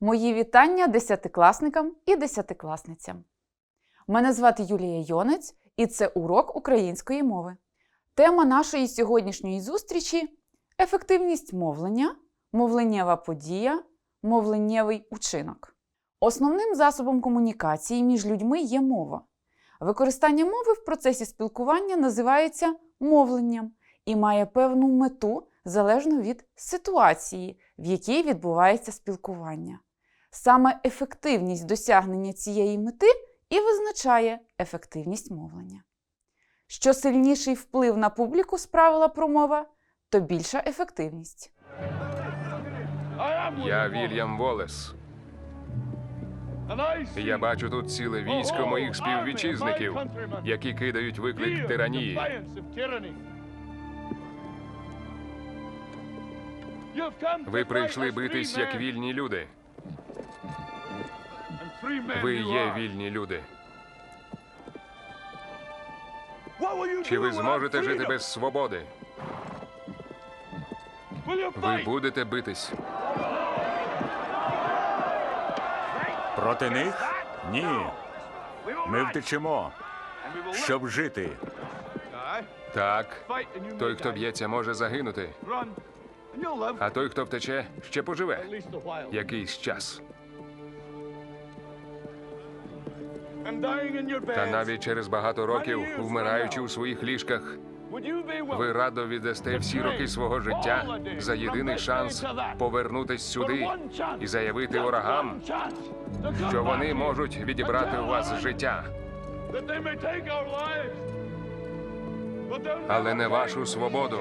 Мої вітання десятикласникам і десятикласницям. Мене звати Юлія Йонець, і це урок української мови. Тема нашої сьогоднішньої зустрічі ефективність мовлення, мовленнєва подія, мовленнєвий учинок. Основним засобом комунікації між людьми є мова. Використання мови в процесі спілкування називається мовленням і має певну мету залежно від ситуації, в якій відбувається спілкування. Саме ефективність досягнення цієї мети і визначає ефективність мовлення. Що сильніший вплив на публіку справила промова, то більша ефективність. Я Вільям Волес. Я бачу тут ціле військо моїх співвітчизників, які кидають виклик тиранії. Ви прийшли битись як вільні люди. Ви є вільні люди. Чи ви зможете жити без свободи? Ви будете битись. Проти них? Ні. Ми втечемо, щоб жити. Так, той, хто б'ється, може загинути, а той, хто втече, ще поживе якийсь час. Та навіть через багато років, вмираючи у своїх ліжках, ви радо віддасте всі роки свого життя за єдиний шанс повернутись сюди і заявити ворогам, що вони можуть відібрати у вас життя, але не вашу свободу.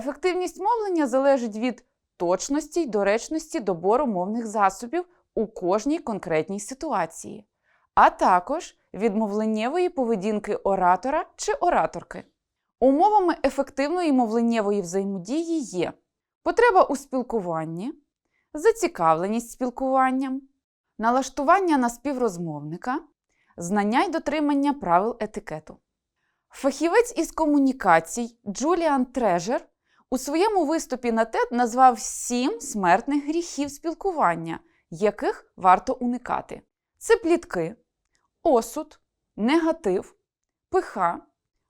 Ефективність мовлення залежить від точності й доречності добору мовних засобів у кожній конкретній ситуації, а також від мовленнєвої поведінки оратора чи ораторки. Умовами ефективної мовленнєвої взаємодії є потреба у спілкуванні, зацікавленість спілкуванням, налаштування на співрозмовника, знання й дотримання правил етикету. Фахівець із комунікацій Джуліан Трежер у своєму виступі на TED назвав сім смертних гріхів спілкування, яких варто уникати: це плітки, осуд, негатив, пиха,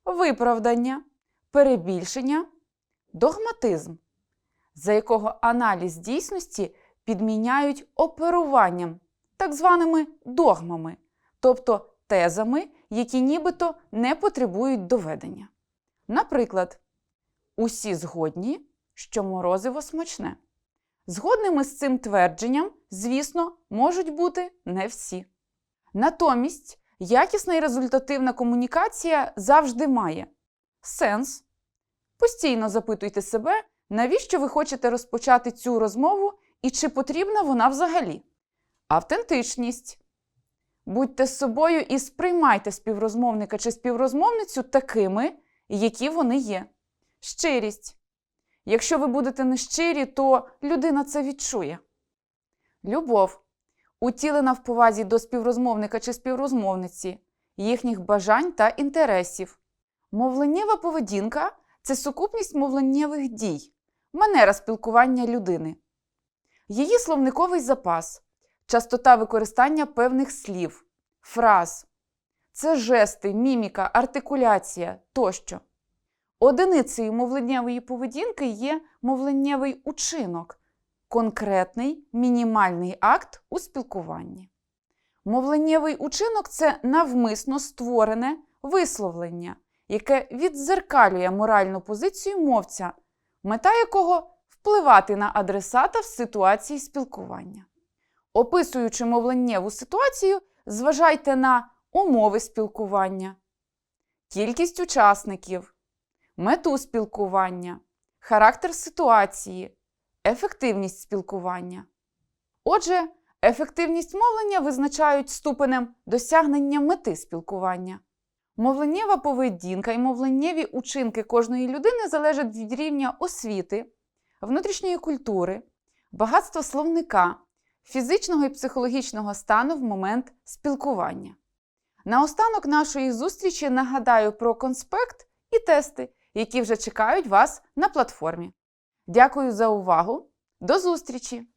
виправдання, перебільшення, догматизм, за якого аналіз дійсності підміняють оперуванням, так званими догмами, тобто тезами, які нібито не потребують доведення. Наприклад, усі згодні, що морозиво смачне. Згодними з цим твердженням, звісно, можуть бути не всі. Натомість якісна і результативна комунікація завжди має сенс. Постійно запитуйте себе, навіщо ви хочете розпочати цю розмову і чи потрібна вона взагалі. Автентичність. Будьте з собою і сприймайте співрозмовника чи співрозмовницю такими, які вони є. Щирість. Якщо ви будете нещирі, то людина це відчує. Любов. Утілена в повазі до співрозмовника чи співрозмовниці, їхніх бажань та інтересів. Мовленнєва поведінка це сукупність мовленнєвих дій, манера спілкування людини. Її словниковий запас, частота використання певних слів, фраз. Це жести, міміка, артикуляція тощо. Одиницею мовленнєвої поведінки є мовленнєвий учинок, конкретний мінімальний акт у спілкуванні. Мовленнєвий учинок це навмисно створене висловлення, яке віддзеркалює моральну позицію мовця, мета якого впливати на адресата в ситуації спілкування. Описуючи мовленнєву ситуацію, зважайте на умови спілкування, кількість учасників, мету спілкування, характер ситуації, ефективність спілкування. Отже, ефективність мовлення визначають ступенем досягнення мети спілкування. Мовленнєва поведінка і мовленнєві учинки кожної людини залежать від рівня освіти, внутрішньої культури, багатства словника, фізичного і психологічного стану в момент спілкування. Наостанок нашої зустрічі нагадаю про конспект і тести, які вже чекають вас на платформі. Дякую за увагу! До зустрічі!